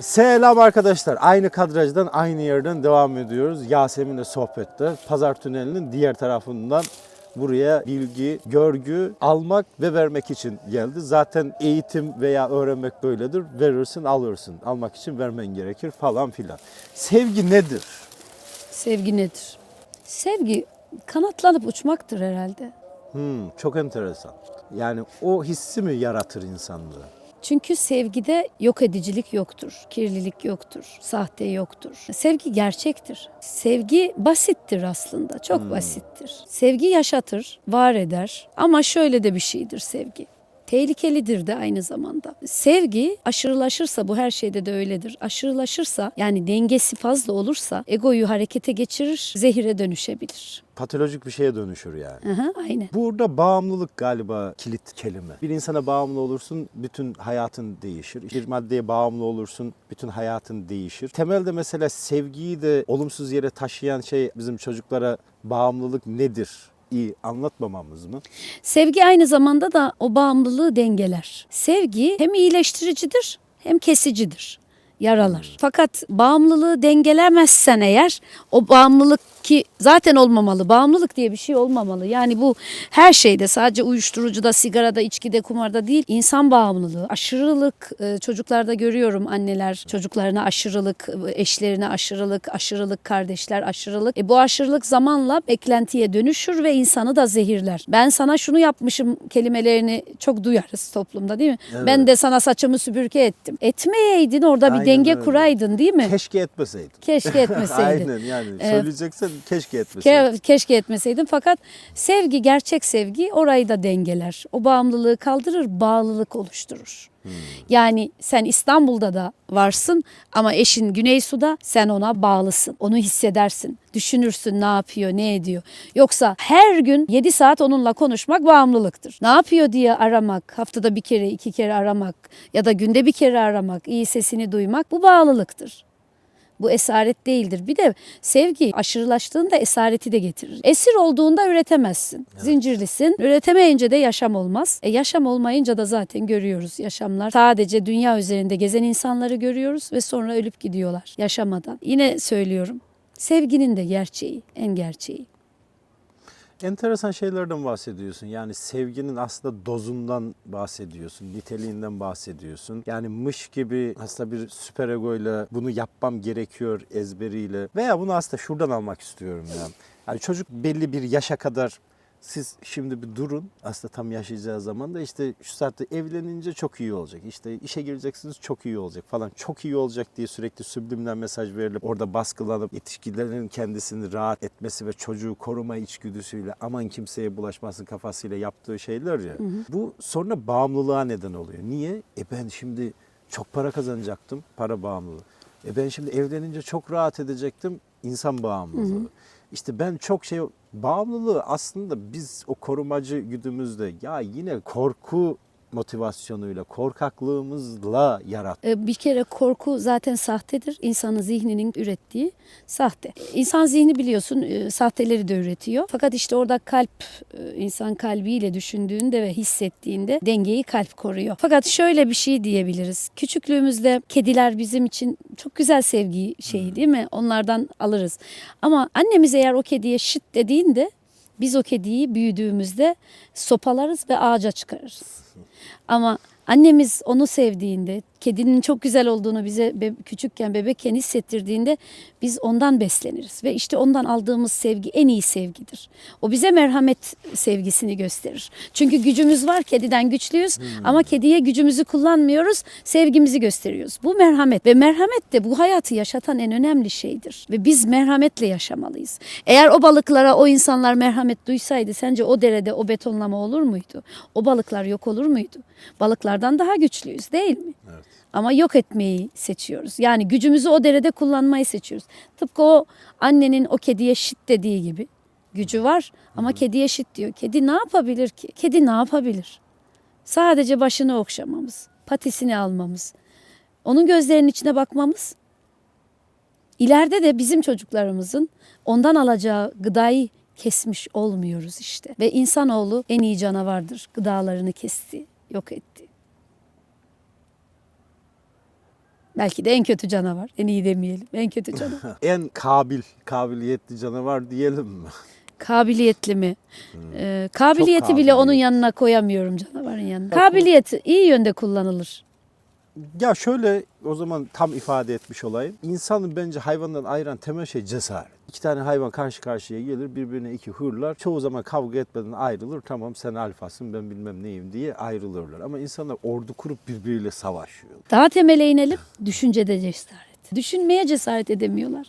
Selam arkadaşlar. Aynı kadrajdan, aynı yerden devam ediyoruz. Yasemin'le sohbette. Pazar Tüneli'nin diğer tarafından buraya bilgi, görgü almak ve vermek için geldi. Zaten eğitim veya öğrenmek böyledir. Verirsin, alırsın. Almak için vermen gerekir falan filan. Sevgi nedir? Sevgi nedir? Sevgi kanatlanıp uçmaktır herhalde. Hmm, çok enteresan. Yani o hissi mi yaratır insanlığı? Çünkü sevgide yok edicilik yoktur, kirlilik yoktur, sahte yoktur. Sevgi gerçektir. Sevgi basittir aslında, çok basittir. Sevgi yaşatır, var eder ama şöyle de bir şeydir sevgi. Tehlikelidir de aynı zamanda. Sevgi aşırılaşırsa bu her şeyde de öyledir. Aşırılaşırsa yani dengesi fazla olursa egoyu harekete geçirir, zehire dönüşebilir. Patolojik bir şeye dönüşür yani. Aha, aynen. Burada bağımlılık galiba kilit kelime. Bir insana bağımlı olursun, bütün hayatın değişir. Bir maddeye bağımlı olursun, bütün hayatın değişir. Temelde mesela sevgiyi de olumsuz yere taşıyan şey bizim çocuklara bağımlılık nedir? İyi anlatmamamız mı? Sevgi aynı zamanda da o bağımlılığı dengeler. Sevgi hem iyileştiricidir hem kesicidir. Yaralar. Fakat bağımlılığı dengelemezsen eğer o bağımlılık ki zaten olmamalı. Bağımlılık diye bir şey olmamalı. Yani bu her şeyde sadece uyuşturucuda, sigarada, içkide, kumarda değil. insan bağımlılığı, aşırılık e, çocuklarda görüyorum anneler çocuklarına aşırılık, e, eşlerine aşırılık, aşırılık kardeşler aşırılık. E bu aşırılık zamanla beklentiye dönüşür ve insanı da zehirler. Ben sana şunu yapmışım kelimelerini çok duyarız toplumda değil mi? Evet. Ben de sana saçımı süpürge ettim. Etmeyeydin orada bir Aynen denge öyle. kuraydın değil mi? Keşke etmeseydin. Keşke etmeseydin. Aynen yani söyleyeceksen keşke etmeseydin. Ke- keşke etmeseydim fakat sevgi gerçek sevgi orayı da dengeler. O bağımlılığı kaldırır, bağlılık oluşturur. Yani sen İstanbul'da da varsın ama eşin Güneysu'da sen ona bağlısın. Onu hissedersin. Düşünürsün ne yapıyor, ne ediyor. Yoksa her gün 7 saat onunla konuşmak bağımlılıktır. Ne yapıyor diye aramak, haftada bir kere, iki kere aramak ya da günde bir kere aramak, iyi sesini duymak bu bağlılıktır. Bu esaret değildir. Bir de sevgi aşırılaştığında esareti de getirir. Esir olduğunda üretemezsin. Zincirlisin. Üretemeyince de yaşam olmaz. E yaşam olmayınca da zaten görüyoruz yaşamlar. Sadece dünya üzerinde gezen insanları görüyoruz ve sonra ölüp gidiyorlar yaşamadan. Yine söylüyorum. Sevginin de gerçeği, en gerçeği. Enteresan şeylerden bahsediyorsun. Yani sevginin aslında dozundan bahsediyorsun, niteliğinden bahsediyorsun. Yani mış gibi aslında bir süper egoyla bunu yapmam gerekiyor ezberiyle veya bunu aslında şuradan almak istiyorum ya. Yani çocuk belli bir yaşa kadar siz şimdi bir durun. Aslında tam yaşayacağı zaman da işte şu saatte evlenince çok iyi olacak. İşte işe gireceksiniz çok iyi olacak falan. Çok iyi olacak diye sürekli süblimden mesaj verilip orada baskılanıp yetişkinlerin kendisini rahat etmesi ve çocuğu koruma içgüdüsüyle aman kimseye bulaşmasın kafasıyla yaptığı şeyler ya. Bu sonra bağımlılığa neden oluyor. Niye? E ben şimdi çok para kazanacaktım. Para bağımlılığı. E ben şimdi evlenince çok rahat edecektim. insan bağımlılığı. İşte ben çok şey bağımlılığı aslında biz o korumacı güdümüzde ya yine korku motivasyonuyla, korkaklığımızla yarat. E, Bir kere korku zaten sahtedir. İnsanın zihninin ürettiği sahte. İnsan zihni biliyorsun e, sahteleri de üretiyor. Fakat işte orada kalp, e, insan kalbiyle düşündüğünde ve hissettiğinde dengeyi kalp koruyor. Fakat şöyle bir şey diyebiliriz. Küçüklüğümüzde kediler bizim için çok güzel sevgi şeyi değil mi? Onlardan alırız. Ama annemiz eğer o kediye şit dediğinde biz o kediyi büyüdüğümüzde sopalarız ve ağaca çıkarırız. Ama annemiz onu sevdiğinde, kedinin çok güzel olduğunu bize be- küçükken, bebekken hissettirdiğinde biz ondan besleniriz. Ve işte ondan aldığımız sevgi en iyi sevgidir. O bize merhamet sevgisini gösterir. Çünkü gücümüz var, kediden güçlüyüz ama kediye gücümüzü kullanmıyoruz, sevgimizi gösteriyoruz. Bu merhamet ve merhamet de bu hayatı yaşatan en önemli şeydir. Ve biz merhametle yaşamalıyız. Eğer o balıklara o insanlar merhamet duysaydı sence o derede o betonlama olur muydu? O balıklar yok olur muydu? Balıklardan daha güçlüyüz değil mi? Evet. Ama yok etmeyi seçiyoruz. Yani gücümüzü o derede kullanmayı seçiyoruz. Tıpkı o annenin o kediye şit dediği gibi. Gücü var ama kediye şit diyor. Kedi ne yapabilir ki? Kedi ne yapabilir? Sadece başını okşamamız, patisini almamız, onun gözlerinin içine bakmamız. İleride de bizim çocuklarımızın ondan alacağı gıdayı kesmiş olmuyoruz işte. Ve insanoğlu en iyi canavardır. Gıdalarını kesti, yok etti. Belki de en kötü canavar. En iyi demeyelim. En kötü canavar. En kabil, kabiliyetli canavar diyelim mi? Kabiliyetli mi? Ee, kabiliyeti Çok bile onun yanına koyamıyorum canavarın yanına. Kabiliyet iyi yönde kullanılır. Ya şöyle o zaman tam ifade etmiş olayım. İnsanı bence hayvandan ayıran temel şey cesaret. İki tane hayvan karşı karşıya gelir birbirine iki hırlar. Çoğu zaman kavga etmeden ayrılır. Tamam sen alfasın ben bilmem neyim diye ayrılırlar. Ama insanlar ordu kurup birbiriyle savaşıyor. Daha temele inelim. Düşüncede cesaret. Düşünmeye cesaret edemiyorlar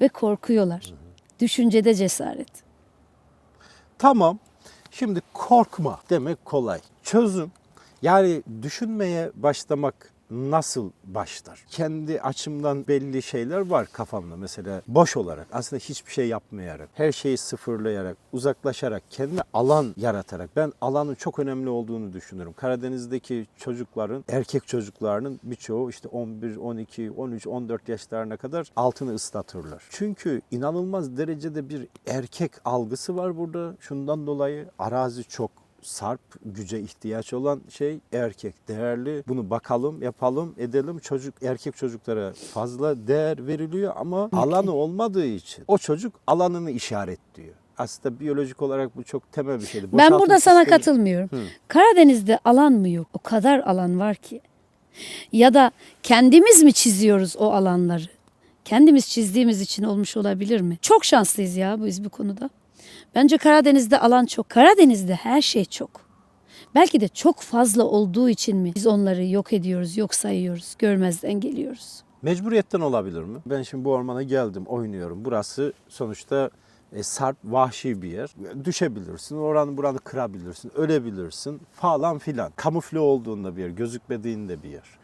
ve korkuyorlar. Düşüncede cesaret. Tamam. Şimdi korkma demek kolay. Çözüm yani düşünmeye başlamak nasıl başlar? Kendi açımdan belli şeyler var kafamda. Mesela boş olarak aslında hiçbir şey yapmayarak, her şeyi sıfırlayarak, uzaklaşarak, kendi alan yaratarak. Ben alanın çok önemli olduğunu düşünüyorum. Karadeniz'deki çocukların, erkek çocuklarının birçoğu işte 11, 12, 13, 14 yaşlarına kadar altını ıslatırlar. Çünkü inanılmaz derecede bir erkek algısı var burada. Şundan dolayı arazi çok sarp güce ihtiyaç olan şey erkek değerli bunu bakalım yapalım edelim çocuk erkek çocuklara fazla değer veriliyor ama alanı olmadığı için o çocuk alanını işaretliyor. Aslında biyolojik olarak bu çok temel bir şeydi. Ben burada sana sistemi- katılmıyorum. Karadeniz'de alan mı yok? O kadar alan var ki. Ya da kendimiz mi çiziyoruz o alanları? Kendimiz çizdiğimiz için olmuş olabilir mi? Çok şanslıyız ya biz bu konuda. Bence Karadeniz'de alan çok. Karadeniz'de her şey çok. Belki de çok fazla olduğu için mi biz onları yok ediyoruz, yok sayıyoruz, görmezden geliyoruz? Mecburiyetten olabilir mi? Ben şimdi bu ormana geldim, oynuyorum. Burası sonuçta e, sarp, vahşi bir yer. Düşebilirsin, oranı buranı kırabilirsin, ölebilirsin falan filan. Kamufle olduğunda bir yer, gözükmediğinde bir yer.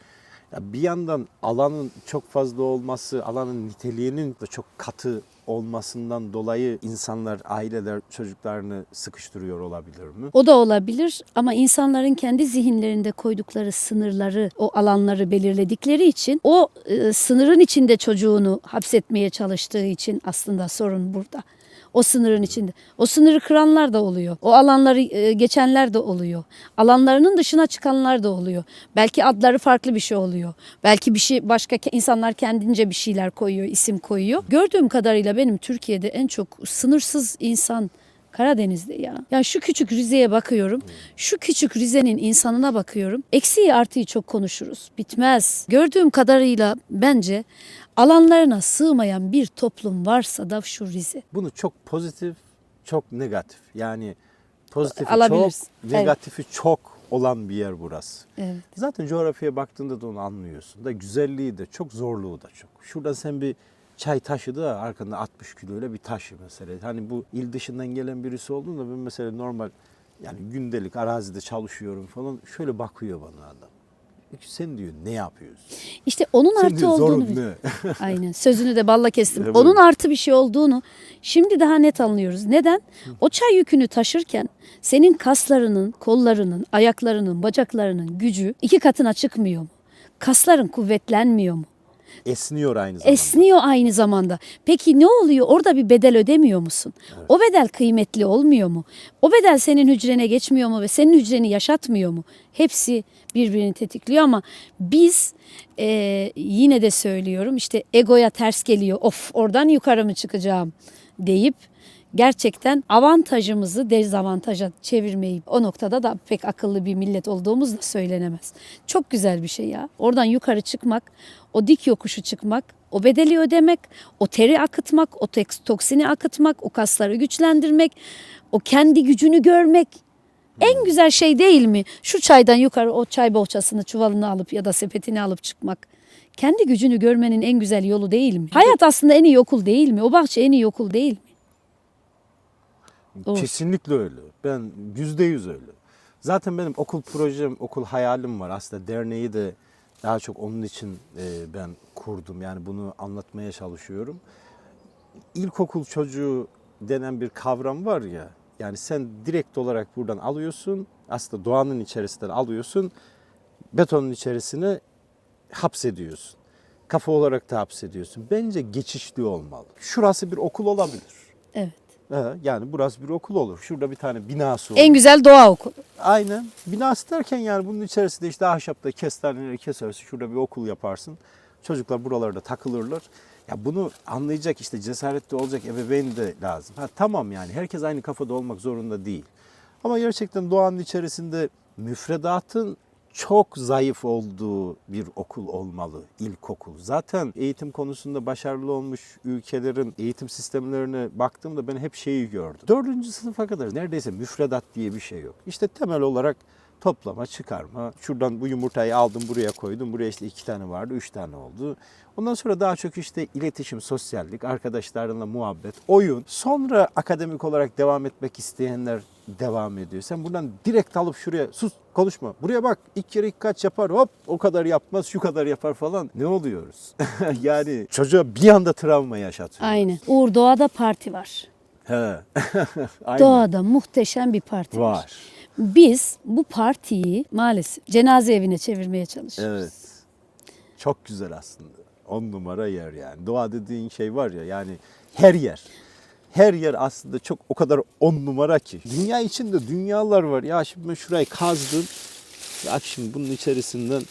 Ya bir yandan alanın çok fazla olması, alanın niteliğinin de çok katı olmasından dolayı insanlar, aileler çocuklarını sıkıştırıyor olabilir mi? O da olabilir ama insanların kendi zihinlerinde koydukları sınırları, o alanları belirledikleri için o e, sınırın içinde çocuğunu hapsetmeye çalıştığı için aslında sorun burada. O sınırın içinde. O sınırı kıranlar da oluyor. O alanları e, geçenler de oluyor. Alanlarının dışına çıkanlar da oluyor. Belki adları farklı bir şey oluyor. Belki bir şey başka insanlar kendince bir şeyler koyuyor, isim koyuyor. Gördüğüm kadarıyla benim Türkiye'de en çok sınırsız insan Karadeniz'de ya. Ya şu küçük Rize'ye bakıyorum. Şu küçük Rize'nin insanına bakıyorum. Eksiği artıyı çok konuşuruz. Bitmez. Gördüğüm kadarıyla bence alanlarına sığmayan bir toplum varsa da şu Rize. Bunu çok pozitif, çok negatif. Yani pozitifi çok, Evet. negatifi çok olan bir yer burası. Evet. Zaten coğrafyaya baktığında da onu anlıyorsun. Da güzelliği de çok, zorluğu da çok. Şuradan sen bir çay taşıdı da arkanda 60 kiloyla bir taşı mesela. Hani bu il dışından gelen birisi olduğunda ben mesela normal yani gündelik arazide çalışıyorum falan şöyle bakıyor bana adam. Sen diyor ne yapıyorsun? İşte onun Sen artı diyor olduğunu zorun bil- ne? Aynen. Sözünü de balla kestim. Evet. Onun artı bir şey olduğunu şimdi daha net anlıyoruz. Neden? O çay yükünü taşırken senin kaslarının, kollarının, ayaklarının, bacaklarının gücü iki katına çıkmıyor mu? Kasların kuvvetlenmiyor mu? Esniyor aynı zamanda. Esniyor aynı zamanda. Peki ne oluyor? Orada bir bedel ödemiyor musun? O bedel kıymetli olmuyor mu? O bedel senin hücrene geçmiyor mu ve senin hücreni yaşatmıyor mu? Hepsi birbirini tetikliyor ama biz eee, yine de söylüyorum işte egoya ters geliyor. Of oradan yukarı mı çıkacağım deyip gerçekten avantajımızı dezavantaja çevirmeyi o noktada da pek akıllı bir millet olduğumuz da söylenemez. Çok güzel bir şey ya. Oradan yukarı çıkmak, o dik yokuşu çıkmak, o bedeli ödemek, o teri akıtmak, o toksini akıtmak, o kasları güçlendirmek, o kendi gücünü görmek. En güzel şey değil mi? Şu çaydan yukarı o çay bohçasını çuvalını alıp ya da sepetini alıp çıkmak. Kendi gücünü görmenin en güzel yolu değil mi? Hayat aslında en iyi okul değil mi? O bahçe en iyi okul değil mi? Doğru. Kesinlikle öyle. Ben yüzde yüz öyle. Zaten benim okul projem, okul hayalim var. Aslında derneği de daha çok onun için e, ben kurdum. Yani bunu anlatmaya çalışıyorum. İlkokul çocuğu denen bir kavram var ya. Yani sen direkt olarak buradan alıyorsun. Aslında doğanın içerisinden alıyorsun. Betonun içerisine hapsediyorsun. Kafa olarak da hapsediyorsun. Bence geçişli olmalı. Şurası bir okul olabilir. Evet. Yani burası bir okul olur. Şurada bir tane binası olur. En güzel doğa okulu. Aynen. Binası derken yani bunun içerisinde işte ahşapta kestaneleri kesersin. Şurada bir okul yaparsın. Çocuklar buralarda takılırlar. Ya bunu anlayacak işte cesaretli olacak ebeveyn de lazım. Ha tamam yani herkes aynı kafada olmak zorunda değil. Ama gerçekten doğanın içerisinde müfredatın çok zayıf olduğu bir okul olmalı, ilkokul. Zaten eğitim konusunda başarılı olmuş ülkelerin eğitim sistemlerine baktığımda ben hep şeyi gördüm. Dördüncü sınıfa kadar neredeyse müfredat diye bir şey yok. İşte temel olarak toplama, çıkarma. Şuradan bu yumurtayı aldım buraya koydum. Buraya işte iki tane vardı, üç tane oldu. Ondan sonra daha çok işte iletişim, sosyallik, arkadaşlarınla muhabbet, oyun. Sonra akademik olarak devam etmek isteyenler devam ediyor. Sen buradan direkt alıp şuraya sus konuşma. Buraya bak ilk kere ilk kaç yapar hop o kadar yapmaz şu kadar yapar falan. Ne oluyoruz? yani çocuğa bir anda travma yaşatıyor. Aynen. Uğur Doğa'da parti var. He. Doğada muhteşem bir parti var. Var. Biz bu partiyi maalesef cenaze evine çevirmeye çalışıyoruz. Evet. Çok güzel aslında. On numara yer yani. Doğa dediğin şey var ya yani her yer. Her yer aslında çok o kadar on numara ki. Dünya içinde dünyalar var. Ya şimdi ben şurayı kazdım. Ya şimdi bunun içerisinden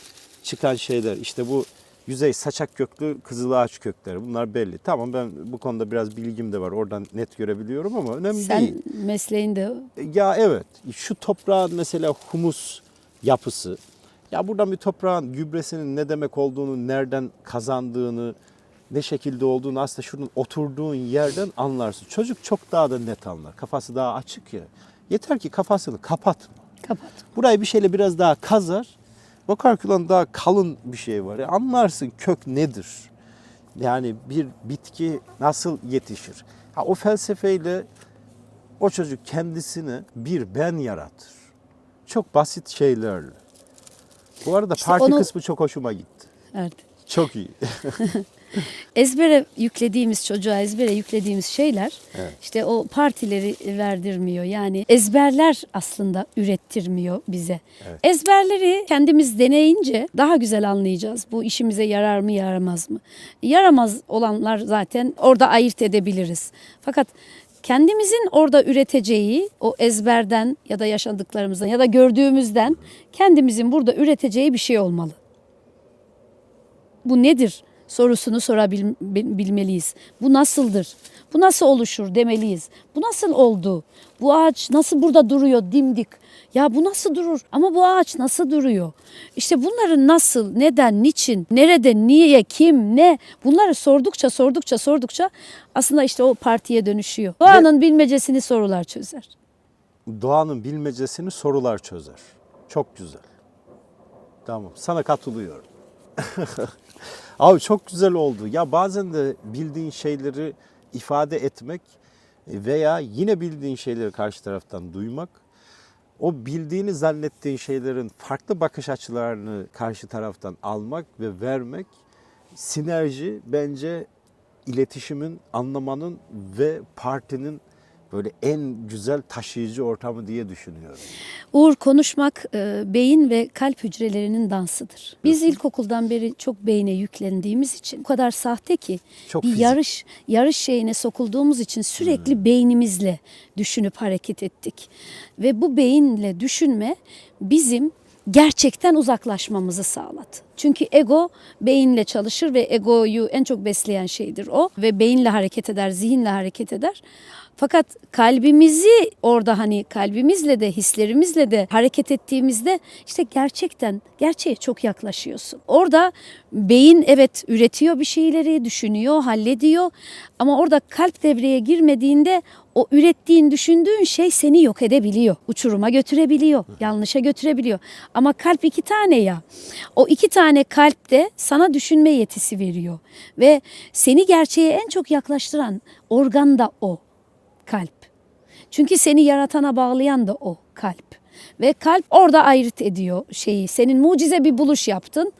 çıkan şeyler işte bu yüzey saçak köklü kızıl ağaç kökleri bunlar belli. Tamam ben bu konuda biraz bilgim de var. Oradan net görebiliyorum ama önemli değil. Sen mesleğinde Ya evet şu toprağın mesela humus yapısı. Ya buradan bir toprağın gübresinin ne demek olduğunu, nereden kazandığını, ne şekilde olduğunu aslında şunun oturduğun yerden anlarsın. Çocuk çok daha da net anlar. Kafası daha açık ya. Yeter ki kafasını kapatma. kapat. Burayı bir şeyle biraz daha kazar. Bakar ki lan daha kalın bir şey var. Ya anlarsın kök nedir? Yani bir bitki nasıl yetişir? Ha, o felsefeyle o çocuk kendisini bir ben yaratır. Çok basit şeylerle. Bu arada İşte parti onu- kısmı çok hoşuma gitti. Evet. Çok iyi. Ezbere yüklediğimiz çocuğa ezbere yüklediğimiz şeyler Evet. işte o partileri verdirmiyor. Yani ezberler aslında ürettirmiyor bize. Evet. Ezberleri kendimiz deneyince daha güzel anlayacağız. Bu işimize yarar mı yaramaz mı? Yaramaz olanlar zaten orada ayırt edebiliriz. Fakat kendimizin orada üreteceği o ezberden ya da yaşadıklarımızdan ya da gördüğümüzden kendimizin burada üreteceği bir şey olmalı bu nedir sorusunu sorabilmeliyiz. Bu nasıldır? Bu nasıl oluşur demeliyiz. Bu nasıl oldu? Bu ağaç nasıl burada duruyor dimdik? Ya bu nasıl durur? Ama bu ağaç nasıl duruyor? İşte bunların nasıl, neden, niçin, nerede, niye, kim, ne? Bunları sordukça, sordukça, sordukça aslında işte o partiye dönüşüyor. Doğanın bilmecesini sorular çözer. Doğanın bilmecesini sorular çözer. Çok güzel. Tamam. Sana katılıyorum. Abi çok güzel oldu. Ya bazen de bildiğin şeyleri ifade etmek veya yine bildiğin şeyleri karşı taraftan duymak, o bildiğini zannettiğin şeylerin farklı bakış açılarını karşı taraftan almak ve vermek sinerji bence iletişimin, anlamanın ve partinin böyle en güzel taşıyıcı ortamı diye düşünüyorum. Uğur konuşmak e, beyin ve kalp hücrelerinin dansıdır. Biz ilkokuldan beri çok beyne yüklendiğimiz için bu kadar sahte ki Çok bir fizik. yarış yarış şeyine sokulduğumuz için sürekli beynimizle düşünüp hareket ettik. Ve bu beyinle düşünme bizim gerçekten uzaklaşmamızı sağladı. Çünkü ego beyinle çalışır ve egoyu en çok besleyen şeydir o ve beyinle hareket eder, zihinle hareket eder. Fakat kalbimizi orada hani kalbimizle de hislerimizle de hareket ettiğimizde işte gerçekten gerçeğe çok yaklaşıyorsun. Orada beyin evet üretiyor bir şeyleri, düşünüyor, hallediyor ama orada kalp devreye girmediğinde o ürettiğin, düşündüğün şey seni yok edebiliyor. Uçuruma götürebiliyor, yanlışa götürebiliyor. Ama kalp iki tane ya. O iki tane kalp de sana düşünme yetisi veriyor. Ve seni gerçeğe en çok yaklaştıran organ da o kalp. Çünkü seni yaratana bağlayan da o kalp. Ve kalp orada ayırt ediyor şeyi. Senin mucize bir buluş yaptın.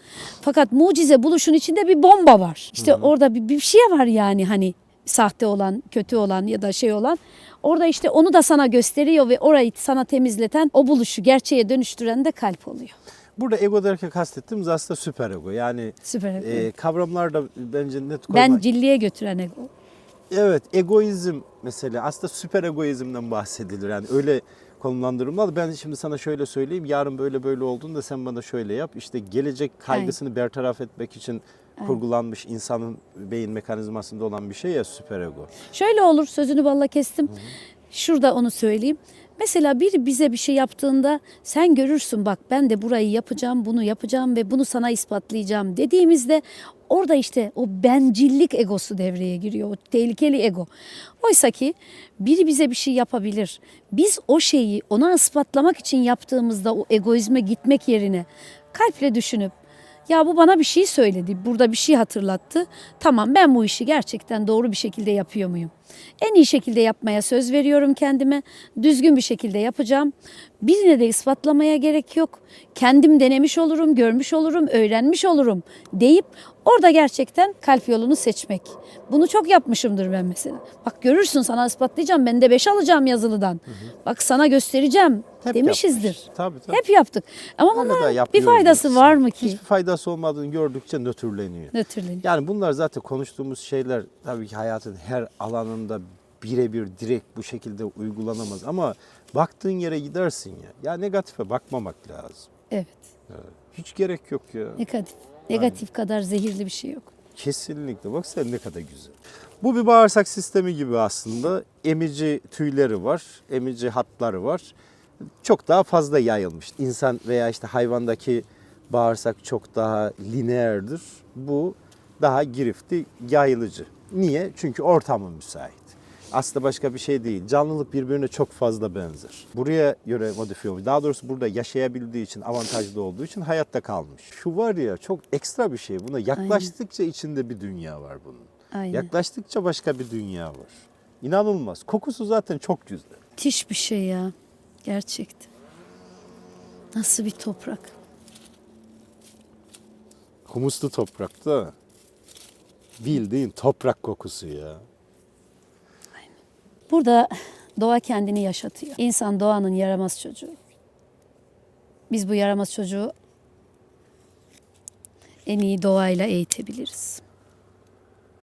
Fakat mucize buluşun içinde bir bomba var. İşte orada bir, bir şey var yani hani sahte olan, kötü olan ya da şey olan. Orada işte onu da sana gösteriyor ve orayı sana temizleten, o buluşu gerçeğe dönüştüren de kalp oluyor. Burada ego derken kastettiğimiz aslında süper ego. Yani Süper. e, kavramlar da bence net koymak. ben cilliye götüren ego. Evet egoizm mesela aslında süper egoizmden bahsedilir. Yani öyle konumlandırılmalı. Ben şimdi sana şöyle söyleyeyim. Yarın böyle böyle olduğunda sen bana şöyle yap. İşte gelecek kaygısını bertaraf etmek için kurgulanmış insanın beyin mekanizmasında olan bir şey ya süperego. Şöyle olur sözünü balla kestim. Şurada onu söyleyeyim. Mesela biri bize bir şey yaptığında sen görürsün bak ben de burayı yapacağım, bunu yapacağım ve bunu sana ispatlayacağım dediğimizde orada işte o bencillik egosu devreye giriyor. O tehlikeli ego. Oysa ki biri bize bir şey yapabilir. Biz o şeyi ona ispatlamak için yaptığımızda o egoizme gitmek yerine kalple düşünüp ya bu bana bir şey söyledi, burada bir şey hatırlattı. Tamam ben bu işi gerçekten doğru bir şekilde yapıyor muyum? En iyi şekilde yapmaya söz veriyorum kendime. Düzgün bir şekilde yapacağım. Birine de ispatlamaya gerek yok. Kendim denemiş olurum, görmüş olurum, öğrenmiş olurum deyip orada gerçekten kalp yolunu seçmek. Bunu çok yapmışımdır ben mesela. Bak görürsün sana ispatlayacağım. Ben de beş alacağım yazılıdan. Bak sana göstereceğim Hep demişizdir. yapmış. Tabii tabii. Hep yaptık. Ama da bunların bir faydası biz. var mı ki? Hiçbir faydası olmadığını gördükçe nötrleniyor. Nötrleniyor. Yani bunlar zaten konuştuğumuz şeyler tabii ki hayatın her alanında birebir direkt bu şekilde uygulanamaz ama baktığın yere gidersin ya. Ya negatife bakmamak lazım. Evet. Hiç gerek yok ya. Negatif. Negatif kadar zehirli bir şey yok. Kesinlikle. Bak sen ne kadar güzel. Bu bir bağırsak sistemi gibi aslında. Emici tüyleri var, emici hatları var. Çok daha fazla yayılmış. İnsan veya işte hayvandaki bağırsak çok daha lineerdir. Bu daha girifti, yayılıcı. Niye? Çünkü ortamı müsait. Aslında başka bir şey değil. Canlılık birbirine çok fazla benzer. Buraya göre modifiye olmuş. Daha doğrusu burada yaşayabildiği için, avantajlı olduğu için hayatta kalmış. Şu var ya çok ekstra bir şey. Buna yaklaştıkça içinde bir dünya var bunun. Aynen. Yaklaştıkça başka bir dünya var. İnanılmaz. Kokusu zaten çok güzel. Müthiş bir şey ya. Gerçekten. Nasıl bir toprak. Humuslu toprakta bildiğin toprak kokusu ya. Burada doğa kendini yaşatıyor. İnsan doğanın yaramaz çocuğu. Biz bu yaramaz çocuğu en iyi doğayla eğitebiliriz.